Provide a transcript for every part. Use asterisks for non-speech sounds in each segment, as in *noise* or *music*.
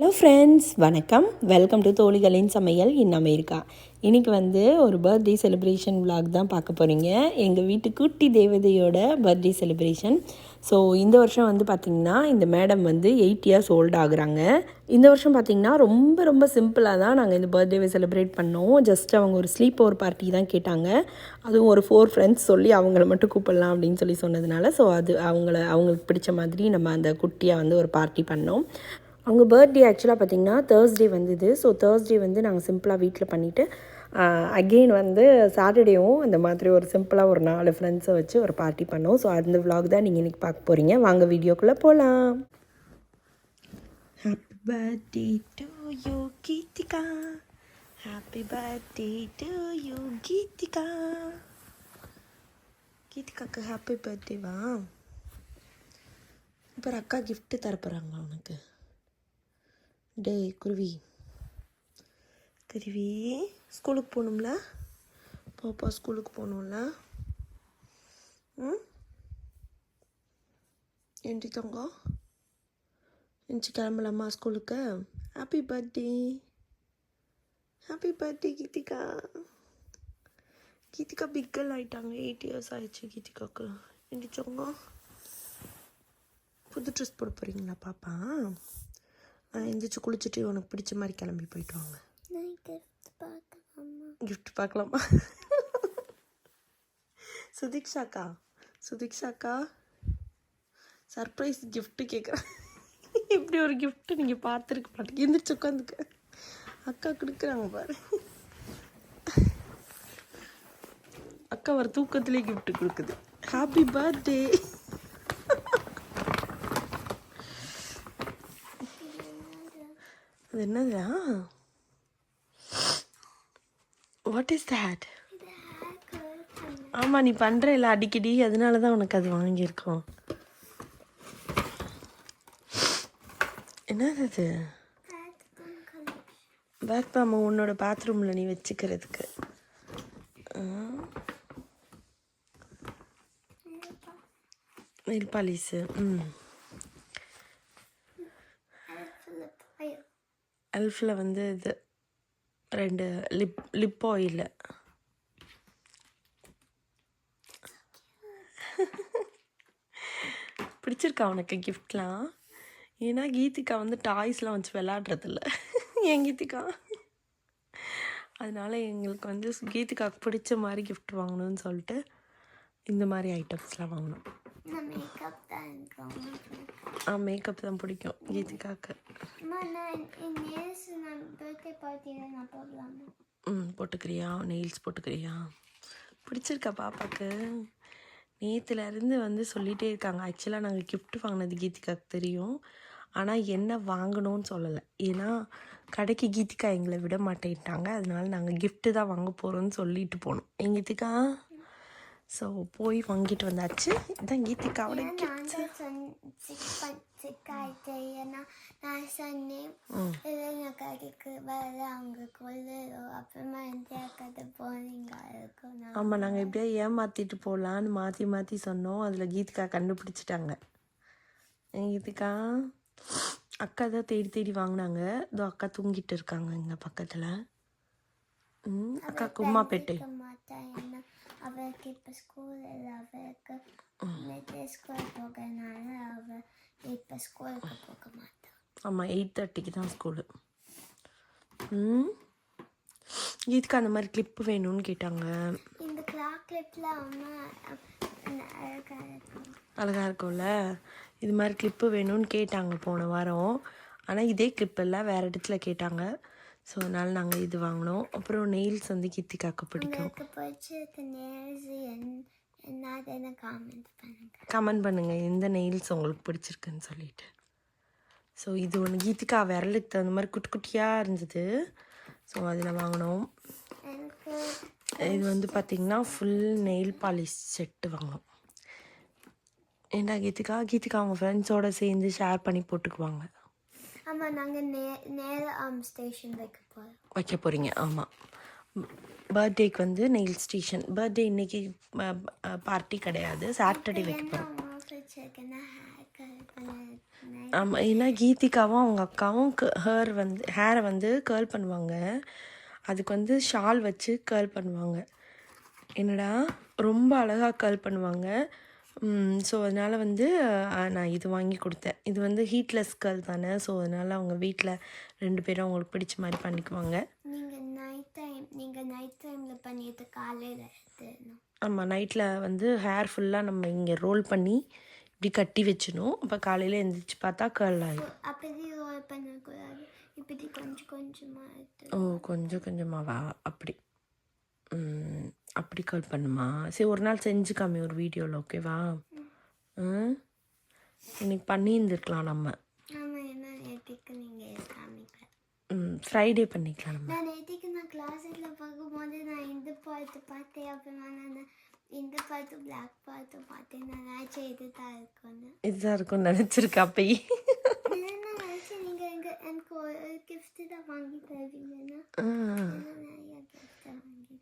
Hello friends வணக்கம். Welcome to தோழிகளின் சமையல் இன் அமெரிக்கா. இன்றைக்கி வந்து ஒரு பர்த்டே செலிப்ரேஷன் vlog தான் பார்க்க போகிறீங்க எங்கள் வீட்டு குட்டி தேவதையோட பர்த்டே செலிப்ரேஷன் ஸோ இந்த வருஷம் வந்து பார்த்திங்கன்னா இந்த மேடம் வந்து எயிட் இயர்ஸ் ஓல்ட் ஆகுறாங்க. இந்த வருஷம் பார்த்திங்கன்னா ரொம்ப ரொம்ப சிம்பிளாக தான் நாங்கள் இந்த பர்த்டேவை செலிப்ரேட் பண்ணோம். ஜஸ்ட் அவங்க ஒரு ஸ்லீப் ஓவர் பார்ட்டி தான் கேட்டாங்க. அதுவும் ஒரு ஃபோர் ஃப்ரெண்ட்ஸ் சொல்லி அவங்கள மட்டும் கூப்பிடலாம் அப்படின்னு சொல்லி சொன்னதுனால ஸோ அது அவங்கள அவங்களுக்கு பிடிச்ச மாதிரி நம்ம அந்த குட்டியாக வந்து ஒரு பார்ட்டி பண்ணோம். அவங்க பர்த்டே ஆக்சுவலாக பார்த்திங்கன்னா தேர்ஸ்டே வந்தது. ஸோ தேர்ஸ்டே வந்து நாங்கள் சிம்பிளாக வீட்டில் பண்ணிவிட்டு அகெயின் வந்து சாட்டர்டேவும் இந்த மாதிரி ஒரு சிம்பிளாக ஒரு நாலு ஃப்ரெண்ட்ஸை வச்சு ஒரு பார்ட்டி பண்ணோம். ஸோ அந்த விலாக் தான் நீங்கள் இன்றைக்கி பார்க்க போகிறீங்க வாங்க வீடியோக்குள்ளே போகலாம் happy birthday to you Keerthika happy birthday to you Keerthika கீர்த்திகாக்கு happy பர்த்டேவா இப்போ அக்கா கிஃப்ட்டு தரப்போகிறாங்களா உனக்கு? டேய் குருவி. குருவி ஸ்கூலுக்கு போகணும்ல? பாப்பா ஸ்கூலுக்கு போகணும்ல? ம்? என்டி தங்கம் எந்திச்சு கிளம்பலாமா ஸ்கூலுக்கு happy birthday happy birthday Geethika Geethika பிக்கல் ஆயிட்டாங்க. எயிட் இயர்ஸ் ஆயிடுச்சு கீதிகாவுக்கு எந்திரிச்சவங்க புது ட்ரெஸ் போட போகிறீங்களா பாப்பா? எந்திரிச்சு குளிச்சுட்டு உனக்கு பிடிச்ச மாதிரி கிளம்பி போயிட்டு வாங்க. கிஃப்ட் பார்க்கலாமா? சுதீக்ஷாக்கா சுதீக்ஷாக்கா சர்ப்ரைஸ் gift கேட்குறேன் இப்படி ஒரு gift நீங்கள் பார்த்துருக்க மாட்டேங்க. எந்திரிச்சு உட்காந்துக்க. அக்கா கொடுக்குறாங்க பாரு. அக்கா ஒரு தூக்கத்திலே gift கொடுக்குது. ஹாப்பி பர்த்டே அது என்னதுடா வாட் இஸ் தேட் ஆமாம் நீ பண்ணுற இல்லை அடிக்கடி. அதனால தான் உனக்கு அது வாங்கியிருக்கோம். என்னது அது? பேக் பாம்பு உன்னோட பாத்ரூமில் நீ வச்சுக்கிறதுக்கு. நெல் பாலிஸு ம். எல்ஃபில் வந்து இது. ரெண்டு லிப் லிப் ஆயில். பிடிச்சிருக்கா உனக்கு கிஃப்ட்லாம் ஏன்னா கீதிகா வந்து டாய்ஸ்லாம் வச்சு விளாட்றதில்ல. என் கீதிகா அதனால் எங்களுக்கு வந்து கீதிகாவுக்கு பிடிச்ச மாதிரி கிஃப்ட் வாங்கணும்னு சொல்லிட்டு இந்த மாதிரி ஐட்டம்ஸ்லாம் பிடிக்கும். ஆ மேக்கப் தான் பிடிக்கும். போடலாமா? ம் போட்டுக்கிறியா? நெயில்ஸ் போட்டுக்கிறியா? பிடிச்சிருக்கா பாப்பாக்கு. நேற்றுலேருந்து வந்து சொல்லிகிட்டே இருக்காங்க. ஆக்சுவலாக நாங்கள் gift வாங்கினது கீதிகாக்கு தெரியும். ஆனால் என்ன வாங்கணும்னு சொல்லலை. ஏன்னா கடைக்கு கீதிகா எங்களை விட மாட்டேன்ட்டாங்க. அதனால நாங்கள் gift தான் வாங்க போகிறோம்னு சொல்லிட்டு போனோம். என் கீதிகா? ஸோ போய் வாங்கிட்டு வந்தாச்சு. இதான் கீதிகாவோட நான் சொன்னேன். கடைக்கு வர அவங்க கொள்ளுறோம் அப்புறமா இந்தியா கதை போனீங்க ஆமாம் நாங்கள் எப்படியா ஏமாற்றிட்டு போகலான்னு மாற்றி மாற்றி சொன்னோம். அதில் கீதிகா கண்டுபிடிச்சிட்டாங்க. கீதிகா அக்கா தான் தேடி தேடி வாங்கினாங்க. இதோ அக்கா தூங்கிட்டு இருக்காங்க இங்கே பக்கத்தில். ம் அக்காவுக்கு உமா பெட்டு அவருக்கு இப்போ ஸ்கூல் இல்லை அவருக்கு நேற்று ஸ்கூல் போகிறனால அவ இப்போ ஸ்கூலுக்கு போக மாட்டான் ஆமாம் எயிட் தேர்ட்டிக்கு தான் ஸ்கூலு ம் கீதிகா அந்த மாதிரி கிளிப்பு வேணும்னு கேட்டாங்க இந்த கிளாக் கிளிப்பில் அம்மா அழகாக இருக்கும் அழகாக இருக்கும்ல இது மாதிரி கிளிப்பு வேணும்னு கேட்டாங்க போன வாரம் ஆனால் இதே கிளிப் இல்லை வேறு இடத்துல கேட்டாங்க ஸோ அதனால் நாங்கள் இது வாங்கினோம். அப்புறம் நெயில்ஸ் வந்து கீர்த்திகாக்கு பிடிக்கும். காமெண்ட் பண்ணுங்க. கமெண்ட் பண்ணுங்கள் எந்த நெயில்ஸ் உங்களுக்கு பிடிச்சிருக்குன்னு சொல்லிட்டு. ஸோ இது ஒன்று கீதிகா விரலுக்கு தகுந்த மாதிரி குட்டி குட்டியாக இருந்தது. ஸோ அதில் வாங்கினோம். இது வந்து பார்த்திங்கன்னா ஃபுல் நெயில் பாலிஷ் செட்டு வாங்கினோம். ஏண்டா கீதிகா கீதிகா அவங்க ஃப்ரெண்ட்ஸோடு சேர்ந்து ஷேர் பண்ணி போட்டுக்குவாங்க. ஆமாம் நாங்கள் நே நேர ஆம் ஸ்டேஷன் வைக்க போகிறோம் வைக்க போகிறீங்க ஆமாம் பர்த்டேக்கு வந்து நெயில் ஸ்டேஷன் பர்த்டே இன்னைக்கு பார்ட்டி கிடையாது. சாட்டர்டே வைக்க போகிறோம் ஆமாம் ஏன்னா கீதிகாவும் அவங்க அக்காவும் ஹேர் வந்து ஹேரை வந்து கேர்ள் பண்ணுவாங்க. அதுக்கு வந்து ஷால் வச்சு கேர்ள் பண்ணுவாங்க. என்னடா? ரொம்ப அழகாக கேர்ள் பண்ணுவாங்க. ஸோ அதனால் வந்து நான் இது வாங்கி கொடுத்தேன். இது வந்து ஹீட்லெஸ் கேர்ள் தானே ஸோ அதனால் அவங்க வீட்டில் ரெண்டு பேரும் அவங்களுக்கு பிடிச்ச மாதிரி பண்ணிக்குவாங்க. நீங்கள் நைட் டைம் நீங்கள் நைட் டைமில் பண்ணிட்டு காலையில் ஆமாம் நைட்டில் வந்து ஹேர் ஃபுல்லாக நம்ம இங்கே ரோல் பண்ணி இப்படி கட்டி வச்சிடணும். அப்போ காலையில் எழுந்திரிச்சு பார்த்தா கேர்ள் ஆகிடும் அப்படி ரோல் பண்ணக்கூடாது. இப்படி கொஞ்சம் கொஞ்சமாக ஓ கொஞ்சம் கொஞ்சமாவா? அப்படி. அப்படி கால் பண்ணுமா? சரி ஒரு நாள் செஞ்சு காமி ஒரு வீடியோவில் ஓகேவா ம் இன்னைக்கு பண்ணியிருந்துருக்கலாம் நம்ம. ஃப்ரைடே பண்ணிக்கலாம் நம்ம. நான் நேற்றுக்கு நான் கிளாஸில் பார்க்கும்போது நான் இந்த பாட்டு பார்த்தேன் அப்புறமா நான் இந்த பாட்டு பிளாக் பாட்டு பார்த்தேன். நான் நினச்சேன் இது தான் இருக்கும்னு. இதுதான் இருக்கும்னு நினச்சிருக்கா அப்பயே.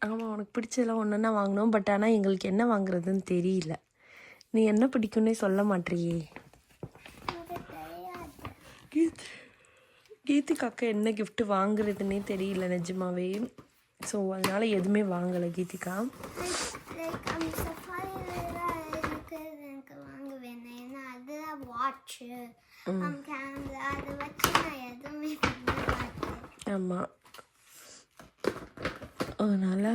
ஆமாம் உனக்கு பிடிச்சதெல்லாம் ஒன்றுன்னா வாங்கினோம் பட் ஆனால் எங்களுக்கு என்ன வாங்குறதுன்னு தெரியல. நீ என்ன பிடிக்கும்னே சொல்ல மாட்டியே. கீதிக்கு அக்கா என்ன gift வாங்குறதுன்னே தெரியல நிஜமாவே. ஸோ அதனால எதுவுமே வாங்கலை கீதிகா லைக் அந்த சஃபாரிலாம் எனக்கு எனக்கு வாங்க வேணும் ஏன்னா அதுதான் வாட்ச்சு கேமரா அதை வச்சு நான் எதுவுமே பண்ண மாட்டேன் ஆமாம் அதனால்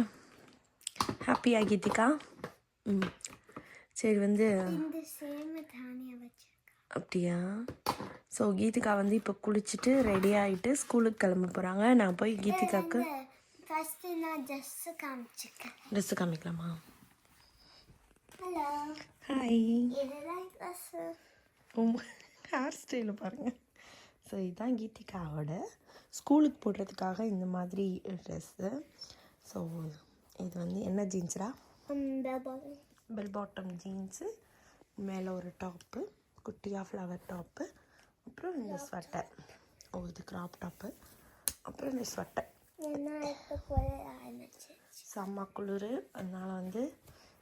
ஹாப்பியா கீதிகா ம் சரி வந்து அப்படியா? ஸோ கீதிகா வந்து இப்போ குளிச்சுட்டு ரெடி ஆகிட்டு ஸ்கூலுக்கு கிளம்ப போகிறாங்க நான் போய் கீதிகாவுக்கு ஃபஸ்ட்டு நான் ட்ரெஸ்ஸு காமிச்சிருக்கேன் ட்ரெஸ்ஸு காமிக்கலாமா? ஹலோ ஹாய் ஹேர் ஸ்டைலை பாருங்கள் ஸோ இதுதான் கீதிகாவோட ஸ்கூலுக்கு போடுறதுக்காக இந்த மாதிரி ட்ரெஸ்ஸு ஸோ இது வந்து என்ன ஜீன்ஸ்டா பெல் பாட்டம் ஜீன்ஸு மேலே ஒரு டாப்பு குட்டியாக ஃப்ளவர் டாப்பு அப்புறம் இந்த ஸ்வெட்டர் ஓ இது கிராப் டாப்பு அப்புறம் இந்த ஸ்வெட்டர் செம்ம குளிர். அதனால் வந்து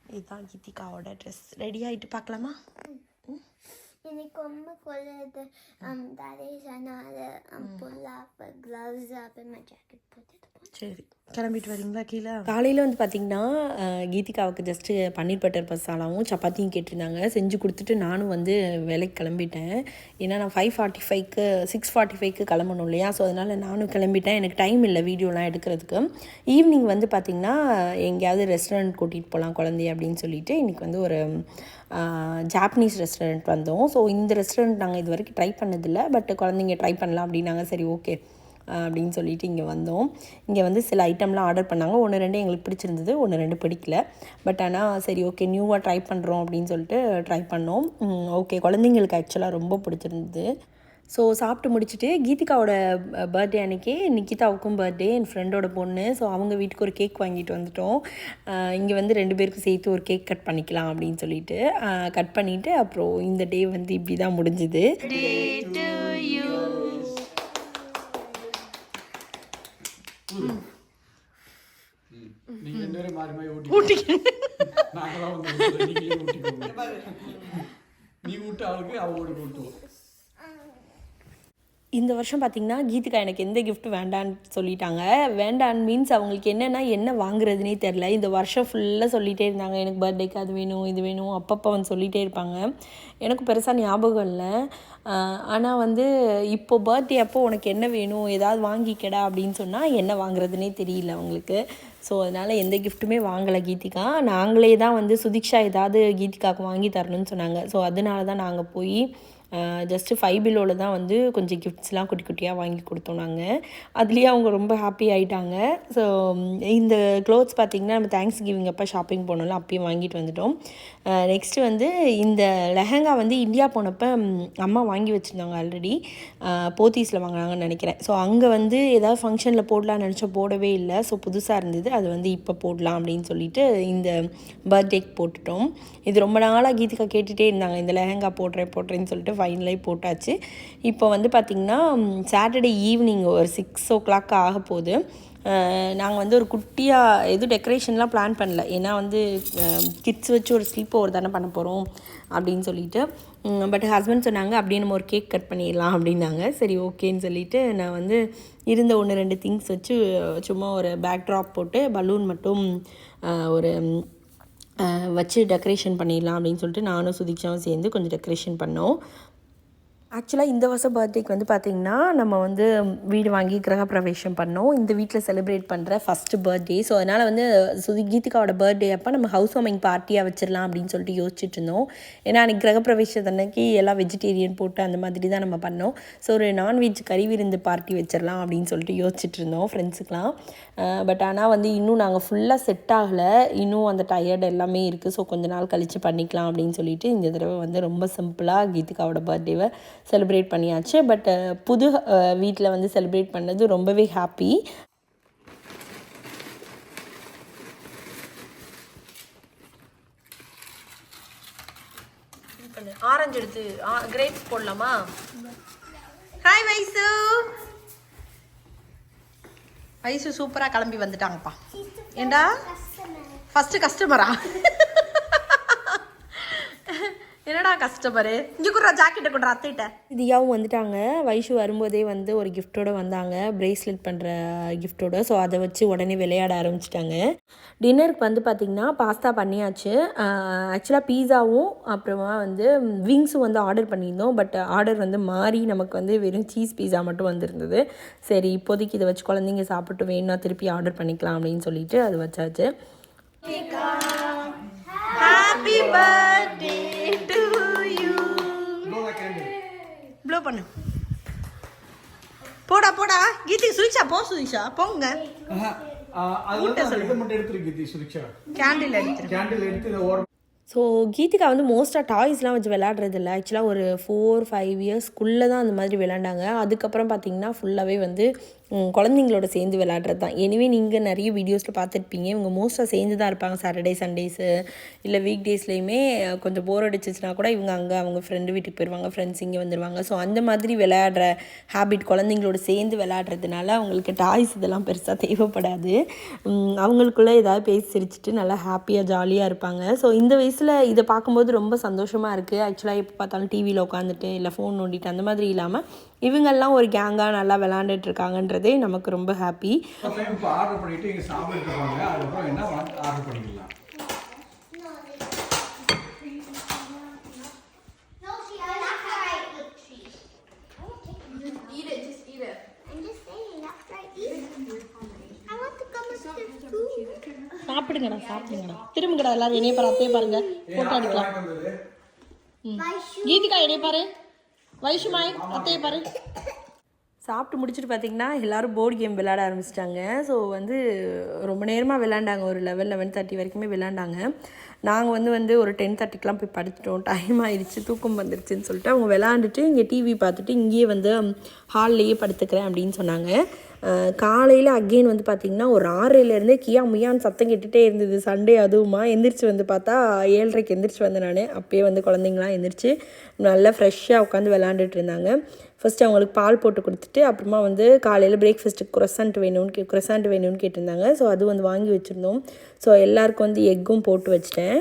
இதுதான் கீதிகாவோட ட்ரெஸ் ரெடி ஆகிட்டு பார்க்கலாமா? எனக்கு ரொம்ப கொள்ளுது தலை சொன்னால புல்லாப்பு க்ளவுஸ் அப்புறமா ஜாக்கெட் போட்டுட்டு போனேன் சரி கிளம்பிட்டு வரீங்களா கீழே? காலையில் வந்து பார்த்தீங்கன்னா கீதிகாவுக்கு ஜஸ்ட்டு பன்னீர் பட்டர் மசாலாவும் சப்பாத்தியும் கேட்டிருந்தாங்க. செஞ்சு கொடுத்துட்டு நானும் வந்து வேலைக்கு கிளம்பிட்டேன். ஏன்னா நான் ஃபைவ் ஃபார்ட்டி ஃபைவ்க்கு சிக்ஸ் ஃபார்ட்டி ஃபைவ்க்கு கிளம்பணும் இல்லையா? ஸோ அதனால் நானும் கிளம்பிட்டேன். எனக்கு டைம் இல்லை வீடியோலாம் எடுக்கிறதுக்கு. ஈவினிங் வந்து பார்த்திங்கன்னா எங்கேயாவது ரெஸ்டாரண்ட் கூட்டிகிட்டு போகலாம் குழந்தைய அப்படின்னு சொல்லிட்டு இன்றைக்கி வந்து ஒரு ஜாப்பனீஸ் ரெஸ்டாரண்ட் வந்தோம். ஸோ இந்த ரெஸ்டாரண்ட் நாங்கள் இது வரைக்கும் ட்ரை பண்ணதில்லை. பட் குழந்தைங்க ட்ரை பண்ணலாம் அப்படின்னாங்க. சரி ஓகே அப்படின்னு சொல்லிட்டு இங்கே வந்தோம். இங்கே வந்து சில ஐட்டம்லாம் ஆர்டர் பண்ணாங்க. ஒன்று ரெண்டு எங்களுக்கு பிடிச்சிருந்தது ஒன்று ரெண்டு பிடிக்கல. பட் ஆனால் சரி ஓகே நியூவாக ட்ரை பண்ணுறோம் அப்படின்னு சொல்லிட்டு ட்ரை பண்ணோம். ஓகே குழந்தைங்களுக்கு ஆக்சுவலாக ரொம்ப பிடிச்சிருந்தது. ஸோ சாப்பிட்டு முடிச்சுட்டு கீதிகாவோட பர்த்டே அன்றைக்கி நிக்கிதாவுக்கும் பர்த்டே என் ஃப்ரெண்டோட பொண்ணு. ஸோ அவங்க வீட்டுக்கு ஒரு கேக் வாங்கிட்டு வந்துட்டோம். இங்கே வந்து ரெண்டு பேருக்கும் சேர்த்து ஒரு கேக் கட் பண்ணிக்கலாம் அப்படின்னு சொல்லிட்டு கட் பண்ணிவிட்டு அப்புறம் இந்த டே வந்து இப்படி தான் முடிஞ்சுது நீங்க ரெண்டு மாறி மாறி ஊட்டி நாங்களாம் வந்து நீ ஊட்டு அவளுக்கு அவ ஊட்டுவோம் இந்த வருஷம் பார்த்திங்கன்னா கீதிகா எனக்கு எந்த gift வேண்டான்னு சொல்லிட்டாங்க. வேண்டான்னு மீன்ஸ் அவங்களுக்கு என்னென்னா என்ன வாங்குறதுனே தெரில இந்த வருஷம் ஃபுல்லாக சொல்லிகிட்டே இருந்தாங்க. எனக்கு பர்த்டேக்கு அது வேணும் இது வேணும் அப்பப்போ வந்து சொல்லிகிட்டே இருப்பாங்க. எனக்கு பெருசாக ஞாபகம் இல்லை. ஆனால் வந்து இப்போ பர்த்டே அப்போ உனக்கு என்ன வேணும் ஏதாவது வாங்கிக்கடா அப்படின்னு சொன்னால் என்ன வாங்குறதுனே தெரியல அவங்களுக்கு. ஸோ அதனால் எந்த கிஃப்ட்டுமே வாங்கலை கீதிகா. நாங்களே தான் வந்து சுதிக்ஷா ஏதாவது கீதிகாவுக்கு வாங்கி தரணும்னு சொன்னாங்க. ஸோ அதனால தான் நாங்கள் போய் ஜஸ்ட்டு ஃபைவ் பிலோவில் தான் வந்து கொஞ்சம் கிஃப்ட்ஸ்லாம் குட்டி குட்டியாக வாங்கி கொடுத்தோம் நாங்கள் அதுலேயே அவங்க ரொம்ப ஹாப்பி ஆகிட்டாங்க ஸோ இந்த க்ளோத்ஸ் பார்த்திங்கன்னா நம்ம தேங்க்ஸ் கிவிங் அப்போ ஷாப்பிங் போனோம்ல அப்பயும் வாங்கிட்டு வந்துட்டோம். நெக்ஸ்ட்டு வந்து இந்த லெஹங்கா வந்து இந்தியா போனப்போ அம்மா வாங்கி வச்சுருந்தாங்க ஆல்ரெடி போத்தீஸில் வாங்கினாங்கன்னு நினைக்கிறேன். ஸோ அங்கே வந்து ஏதாவது ஃபங்க்ஷனில் போடலாம்னு நினச்சோம் போடவே இல்லை. ஸோ புதுசாக இருந்தது. அது வந்து இப்போ போடலாம் அப்படின்னு சொல்லிட்டு இந்த பர்த்டேக்கு போட்டுட்டோம். இது ரொம்ப நாளாக கீதிகா கேட்டுகிட்டே இருந்தாங்க. இந்த லெஹங்கா போடுறேன் போடுறேன்னு சொல்லிட்டு ஃபைனலே போட்டாச்சு. இப்போ வந்து பார்த்திங்கன்னா சாட்டர்டே ஈவினிங் ஒரு சிக்ஸ் ஓ கிளாக் ஆக போகுது. நாங்கள் வந்து ஒரு குட்டியாக எதுவும் டெக்கரேஷன்லாம் பிளான் பண்ணல. ஏன்னா வந்து கிட்ஸ் வச்சு ஒரு ஸ்லீப் ஓவர் தானே பண்ண போகிறோம் அப்படின்னு சொல்லிட்டு. பட் ஹஸ்பண்ட் சொன்னாங்க அப்படியே நம்ம ஒரு கேக் கட் பண்ணிடலாம் அப்படின்னாங்க. சரி ஓகேன்னு சொல்லிட்டு நான் வந்து இருந்த ஒன்று ரெண்டு திங்ஸ் வச்சு சும்மா ஒரு பேக் ட்ராப் போட்டு பலூன் மட்டும் ஒரு வச்சு டெக்கரேஷன் பண்ணிடலாம் அப்படின்னு சொல்லிட்டு நானும் சுதீக்ஷாவும் சேர்ந்து கொஞ்சம் டெக்கரேஷன் பண்ணோம். ஆக்சுவலாக இந்த வருஷம் பர்த்டேக்கு வந்து பார்த்திங்கன்னா நம்ம வந்து வீடு வாங்கி கிரகப்பிரவேசம் பண்ணோம். இந்த வீட்டில் செலிப்ரேட் பண்ணுற ஃபஸ்ட்டு பர்த்டே ஸோ அதனால் வந்து சுதி கீதிகாவோட பர்த்டே அப்போ நம்ம ஹவுஸ் வார்மிங் பார்ட்டியாக வச்சிடலாம் அப்படின்னு சொல்லிட்டு யோசிச்சுட்டு இருந்தோம். ஏன்னா அன்றைக்கி கிரகப்பிரவேசத்து அன்னைக்கு எல்லாம் வெஜிடேரியன் போட்டு அந்த மாதிரி தான் நம்ம பண்ணோம். ஸோ ஒரு நான்வெஜ் கறி விருந்து பார்ட்டி வச்சிடலாம் அப்படின்னு சொல்லிட்டு யோசிச்சுட்டு இருந்தோம் ஃப்ரெண்ட்ஸுக்கெலாம் பட் ஆனால் வந்து இன்னும் நாங்கள் ஃபுல்லாக செட் ஆகலை. இன்னும் அந்த டயர்டு எல்லாமே இருக்குது ஸோ கொஞ்ச நாள் கழித்து பண்ணிக்கலாம் அப்படின்னு சொல்லிட்டு இந்த தடவை வந்து ரொம்ப சிம்பிளாக கீதிகாவோட பர்த்டேவை செலிப்ரேட் பண்ணியாச்சு. பட் புது வீட்டில் வந்து செலிப்ரேட் பண்ணது ரொம்பவே ஹாப்பி ஆரஞ்சு எடுத்து கிரேப்ஸ் போடலாமா? ஹாய் வைசு வைசு சூப்பராக கிளம்பி வந்துட்டாங்கப்பா. ஏண்டா? ஃபஸ்ட்டு கஸ்டமரா *laughs* *laughs* என்னடா கஸ்டமரு? இங்கே குடுறா ஜாக்கெட்டை குடுறா அத்தைகிட்ட. தியாவும் வந்துட்டாங்க. வைஷு வரும்போதே வந்து ஒரு கிஃப்ட்டோட வந்தாங்க. பிரேஸ்லெட் பண்ணுற கிஃப்ட்டோட ஸோ அதை வச்சு உடனே விளையாட ஆரம்பிச்சிட்டாங்க. டின்னருக்கு வந்து பார்த்திங்கன்னா பாஸ்தா பண்ணியாச்சு. ஆக்சுவலாக பீஸாவும் அப்புறமா வந்து விங்ஸும் வந்து ஆர்டர் பண்ணியிருந்தோம். பட் ஆர்டர் வந்து மாறி நமக்கு வந்து வெறும் சீஸ் பீஸா மட்டும் வந்திருந்தது. சரி இப்போதைக்கு இதை வச்சு குழந்தைங்க சாப்பிட்டு வேணும்னா திருப்பி ஆர்டர் பண்ணிக்கலாம் அப்படின்னு சொல்லிட்டு அது வச்சாச்சு. Happy birthday to you blow பண்ணு. போடா போடா. கீதிக்கு சுதிஷா போ சுதிஷா போங்க. அதில் இதை மட்டும் எடுத்துருக்கு சுரிக்ஷா. கேண்டில் எடுத்துரு. கேண்டில் எடுத்து இதை ஓரம் ஸோ கீதிகா வந்து மோஸ்ட்டாக டாய்ஸ்லாம் வச்சு விளையாடுறது இல்லை. ஆக்சுவலாக ஒரு ஃபோர் ஃபைவ் இயர்ஸ்க்குள்ளே தான் அந்த மாதிரி விளையாண்டாங்க. அதுக்கப்புறம் பார்த்தீங்கன்னா ஃபுல்லாகவே வந்து குழந்தைங்களோட சேர்ந்து விளையாடுறது தான். எனிவே நீங்கள் நிறைய வீடியோஸில் பார்த்துருப்பீங்க. இவங்க மோஸ்ட்டாக சேர்ந்து தான் இருப்பாங்க. சாட்டர்டே சண்டேஸு இல்லை வீக் டேஸ்லேயுமே கொஞ்சம் போர் அடிச்சிச்சுனா கூட இவங்க அங்கே அவங்க ஃப்ரெண்டு வீட்டுக்கு போயிடுவாங்க ஃப்ரெண்ட்ஸ் இங்கே வந்துடுவாங்க ஸோ அந்த மாதிரி விளையாடுற ஹேபிட் குழந்தைங்களோட சேர்ந்து விளையாடுறதுனால அவங்களுக்கு டாய்ஸ் இதெல்லாம் பெருசாக தேவைப்படாது. அவங்களுக்குள்ளே ஏதாவது பேசி சிரிச்சிட்டு நல்லா ஹாப்பியாக ஜாலியாக இருப்பாங்க. ஸோ இந்த வயசில் இதை பார்க்கும்போது ரொம்ப சந்தோஷமாக இருக்குது ஆக்சுவலாக எப்போ பார்த்தாலும் டிவியில் உட்காந்துட்டு இல்லை ஃபோன் நோண்டிட்டு அந்த மாதிரி இல்லாமல் இவங்கெல்லாம் ஒரு கேங்காக நல்லா விளாண்டுட்டு இருக்காங்கன்றதே நமக்கு ரொம்ப ஹாப்பி. சாப்பிடுங்கடா சாப்பிடுங்கடா. திரும்புங்கடா எல்லாரும் என்னைய பாரு அத்தையை பாருங்க. ஃபோட்டோ எடுக்கலாம். வந்தது My shoe. கீதிகா என்னைய பாரு. வைஷுமாய் அத்தையை பாரு. சாப்பிட்டு முடிச்சுட்டு பார்த்தீங்கன்னா எல்லாரும் போர்டு கேம் விளையாட ஆரம்பிச்சிட்டாங்க. ஸோ வந்து ரொம்ப நேரமாக விளாண்டாங்க ஒரு லெவல் லெவன் தேர்ட்டி வரைக்குமே விளாண்டாங்க நாங்கள் வந்து வந்து ஒரு டென் தேர்ட்டிக்கெலாம் போய் படுத்துட்டோம். டைம் ஆயிடுச்சு தூக்கம் வந்துருச்சுன்னு சொல்லிட்டு அவங்க விளாண்டுட்டு இங்கே டிவி பார்த்துட்டு இங்கேயே வந்து ஹால்லேயே படுத்துக்கிறேன் அப்படின்னு சொன்னாங்க. காலையில் அகெயின் வந்து பார்த்திங்கன்னா ஒரு ஆறுலேருந்தே கியா முயான்னு சத்தம் கேட்டுகிட்டே இருந்தது. சண்டே அதுவுமா எந்திரிச்சு வந்து பார்த்தா ஏழரைக்கு எந்திரிச்சு வந்தேன் நான். அப்பயே வந்து குழந்தைங்களாம் எந்திரிச்சு நல்லா ஃப்ரெஷ்ஷாக உட்காந்து விளாண்டுட்டு இருந்தாங்க. ஃபஸ்ட்டு அவங்களுக்கு பால் போட்டு கொடுத்துட்டு அப்புறமா வந்து காலையில் பிரேக்ஃபாஸ்ட்டுக்கு குரசாண்ட் வேணும்னு கே குரசாண்ட் வேணும்னு கேட்டிருந்தாங்க. ஸோ அது வந்து வாங்கி வச்சுருந்தோம். ஸோ எல்லாருக்கும் வந்து எக்கும் போட்டு வச்சிட்டேன்.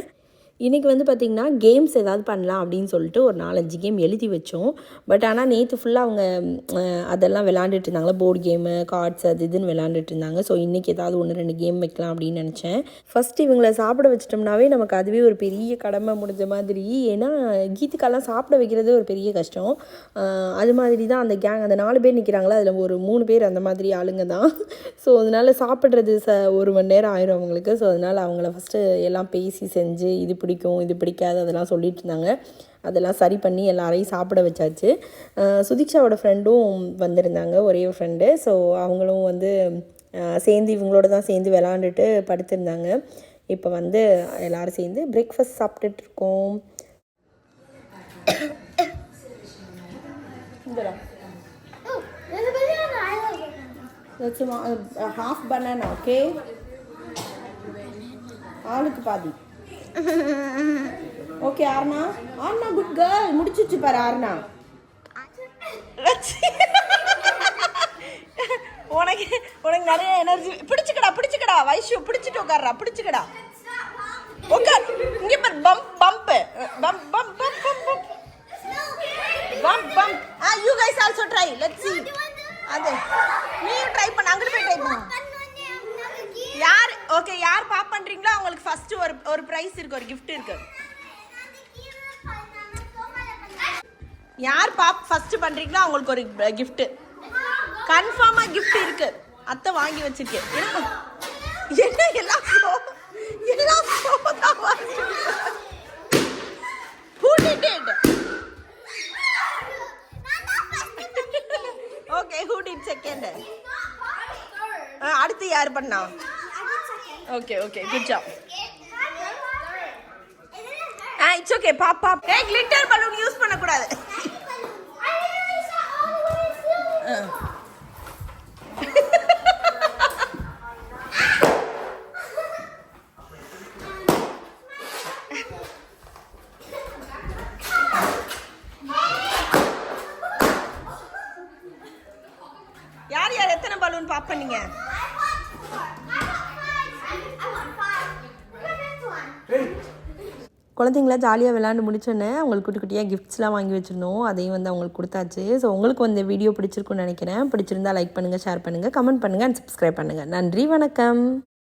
இன்றைக்கி வந்து பார்த்திங்கன்னா கேம்ஸ் ஏதாவது பண்ணலாம் அப்படின்னு சொல்லிட்டு ஒரு நாலஞ்சு கேம் எழுதி வச்சோம். பட் ஆனால் நேற்று ஃபுல்லாக அவங்க அதெல்லாம் விளாண்டுட்டு இருந்தாங்களா போர்டு கேமு கார்ட்ஸ் அது இதுன்னு விளாண்டுட்டு இருந்தாங்க. ஸோ இன்றைக்கி ஏதாவது ஒன்று ரெண்டு கேம் வைக்கலாம் அப்படின்னு நினச்சேன். ஃபஸ்ட்டு இவங்களை சாப்பிட வச்சிட்டோம்னாவே நமக்கு அதுவே ஒரு பெரிய கடமை முடிஞ்ச மாதிரி. ஏன்னா கீத்துக்கெல்லாம் சாப்பிட வைக்கிறது ஒரு பெரிய கஷ்டம். அது மாதிரி தான் அந்த கேங் அந்த நாலு பேர் நிற்கிறாங்களா அதில் ஒரு மூணு பேர் அந்த மாதிரி ஆளுங்க தான். ஸோ அதனால் சாப்பிட்றது ச ஒரு மணி நேரம் ஆயிரும் அவங்களுக்கு. ஸோ அதனால் அவங்கள ஃபஸ்ட்டு எல்லாம் பேசி செஞ்சு இது பிடிக்கும் இது பிடிக்காது அதெல்லாம் சொல்லிட்டு இருந்தாங்க அதெல்லாம் சரி பண்ணி எல்லாரையும் சாப்பிட வச்சாச்சு. சுதீக்ஷாவோட ஃப்ரெண்டும் வந்திருந்தாங்க ஒரே ஒரு ஃப்ரெண்டு ஸோ அவங்களும் வந்து சேர்ந்து இவங்களோட தான் சேர்ந்து விளாண்டுட்டு படுத்திருந்தாங்க. இப்போ வந்து எல்லோரும் சேர்ந்து பிரேக்ஃபாஸ்ட் சாப்பிட்டுட்டு இருக்கோம். ஹாஃப் பனானா ஓகே ஆளுக்கு பாதி. Okay Aarna Aarna good girl முடிச்சிச்சு பாரு ஆர்னா வச்சு உனக்கு உனக்கு நிறைய எனர்ஜி பிடிச்சுக்கடா பிடிச்சுக்கடா வைஷு பிடிச்சிட்டு உட்கார்றா பிடிச்சுக்கடா. உட்கார். இங்க பாரு pump pump pump pump pump pump pump pump ah you guys also try let's see. அது நீயும் ட்ரை பண்ண. அங்கிட்டு போய் ட்ரை பண்ணு. யார் ஓகே யார் பாப் பண்ணுறீங்களோ அவங்களுக்கு ஃபஸ்ட்டு ஒரு ஒரு ப்ரைஸ் இருக்குது ஒரு கிஃப்ட் இருக்குது யார் பாப் ஃபஸ்ட்டு பண்ணுறீங்களோ அவங்களுக்கு ஒரு கிஃப்ட்டு கன்ஃபார்மாக கிஃப்ட் இருக்குது அத்தை வாங்கி வச்சிருக்கேன். என்ன? எல்லாம் எல்லாம் ஓகே ஹூ டிட் செகண்ட் அடுத்து யார் பண்ணா? Okay okay good job ah it's okay pop pop hey glitter balloon use பண்ண கூடாது குழந்தைங்கள ஜாலியாக விளாண்டு முடிச்சோன்னே அவங்களுக்கு குட்டி குட்டியாக கிஃப்ட்ஸ்லாம் வாங்கி வச்சுருந்தோம் அதையும் வந்து அவங்களுக்கு கொடுத்தாச்சு. ஸோ உங்களுக்கு வந்து வீடியோ பிடிச்சிருக்குன்னு நினைக்கிறேன். பிடிச்சிருந்தா லைக் பண்ணுங்கள் ஷேர் பண்ணுங்கள் கமெண்ட் பண்ணுங்கள் அண்ட் சப்ஸ்கிரைப் பண்ணுங்கள் நன்றி வணக்கம்.